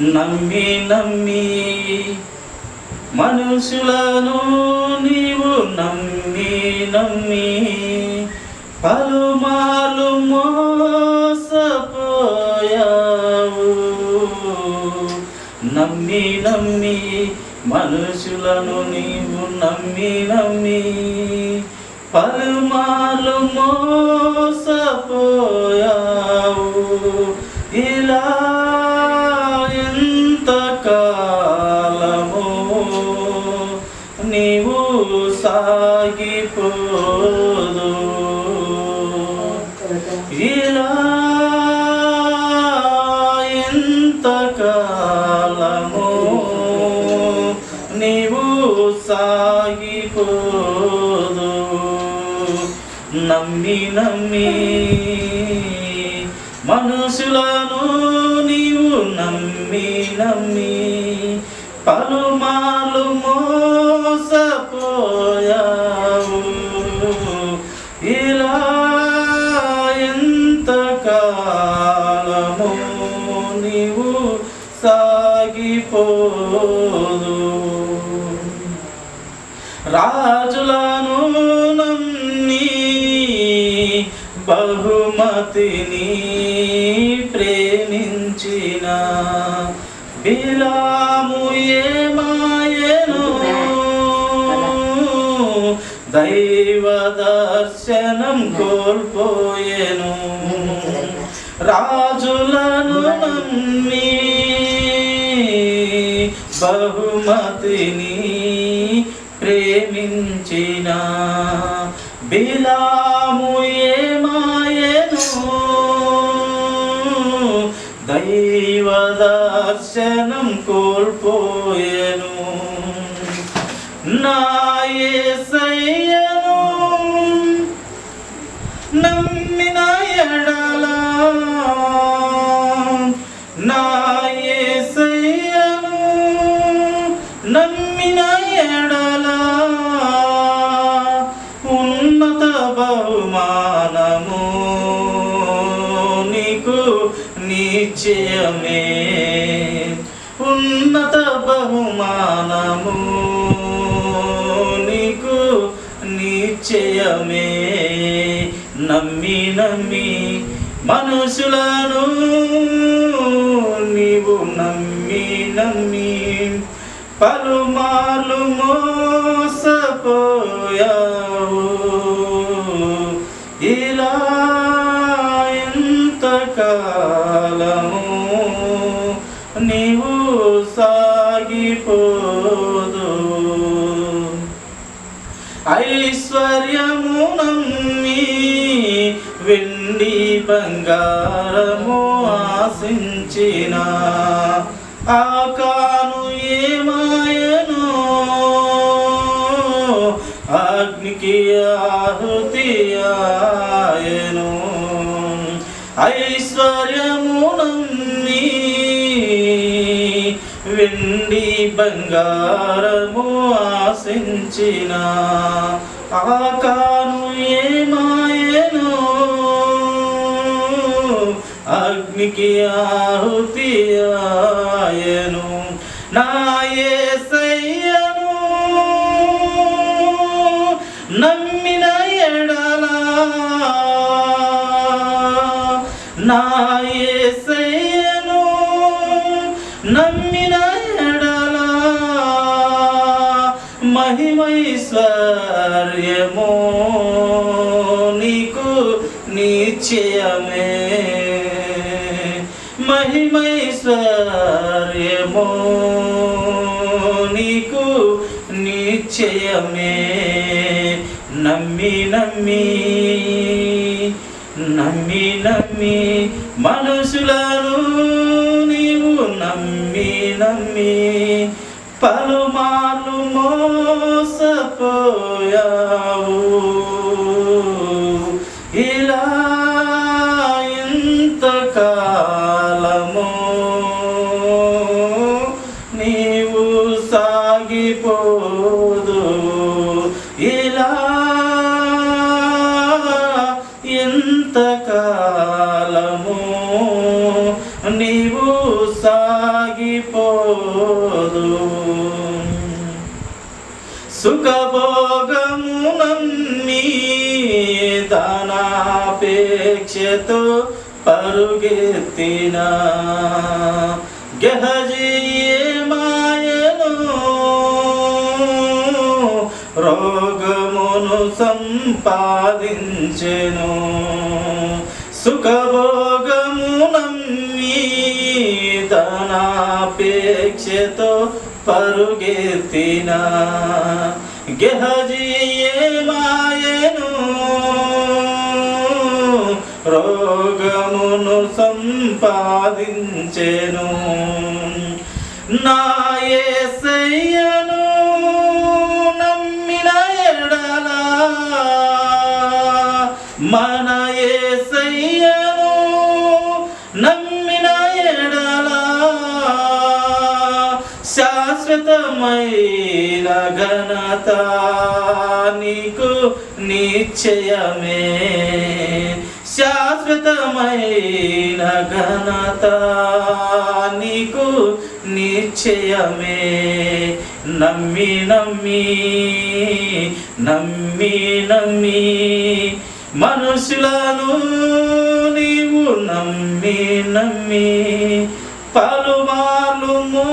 నమ్మి నమ్మి మనుషులను నీవు నమ్మి నమ్మి పలుమార్లు మోసపోయావు. నమ్మి నమ్మి మనుషులను నీవు నమ్మి నమ్మి పలుమార్లు మో సాగిపోదు ఇలా ఎంత కాలము నీవు సాగిపోదు. నమ్మి నమ్మి మనుషులను నీవు నమ్మి నమ్మి పలుమాలు మోసపోయావు నీవు సాగిపోదు. రాజులను నమ్మి బహుమతిని ప్రేమించిన బిలాము ఏమాయను దైవ దర్శనం కోల్పోయేను. రాజులను నమ్మి బహుమతిని ప్రేమించిన బిలాము ఏమాయను? దైవ దర్శనం కోల్పోయెను. నాయే నిశ్చయమే ఉన్నత బహుమానము నీకు నిశ్చయమే నమ్మి నమ్మి మనుషులను నీవు నమ్మి నమ్మి పలుమార్లు మోసపోయావు. కాలము నీవు సాగిపోదు. ఐశ్వర్యము నమ్మి వెండి బంగారము ఆశించిన ఆకాను ఏమాయను అగ్నికి ఆహుతి వెండి బంగారము ఆశించిన ఆకాను ఏమాయను. అగ్నికి ఆహుతి ఆయను నా యేసయ్యను నమ్మిన ఎడలా. నా మహిమైశ్వర్యము నీకు నిశ్చయమే. మహిమైశ్వర్యము నీకు నిశ్చయమే. నమ్మి నమ్మి నమ్మి నమ్మి మనుషులను నీవు నమ్మి నమ్మి పలుమార్లు మోసపోయావు. ధనాపేక్షతో పరుగెత్తిన. గహజీయే మాయను రోగమును సంపాదించెను. సుఖభోగము నమ్మి ధనాపేక్షతో పరుగెత్తిన. గహజీయే మాయను రోగమును సంపాదించెను. నా యేసయ్యను నమ్మిన ఎడల మన ఏసయ్యను నమ్మిన ఎడల శాశ్వతమైన ఘనత నీకు నిశ్చయమే. నిశ్చయమైన ఘనత నీకు నిశ్చయమే. నమ్మి నమ్మి నమ్మి నమ్మి మనుషులను నీవు నమ్మి నమ్మి పలుమార్లు మో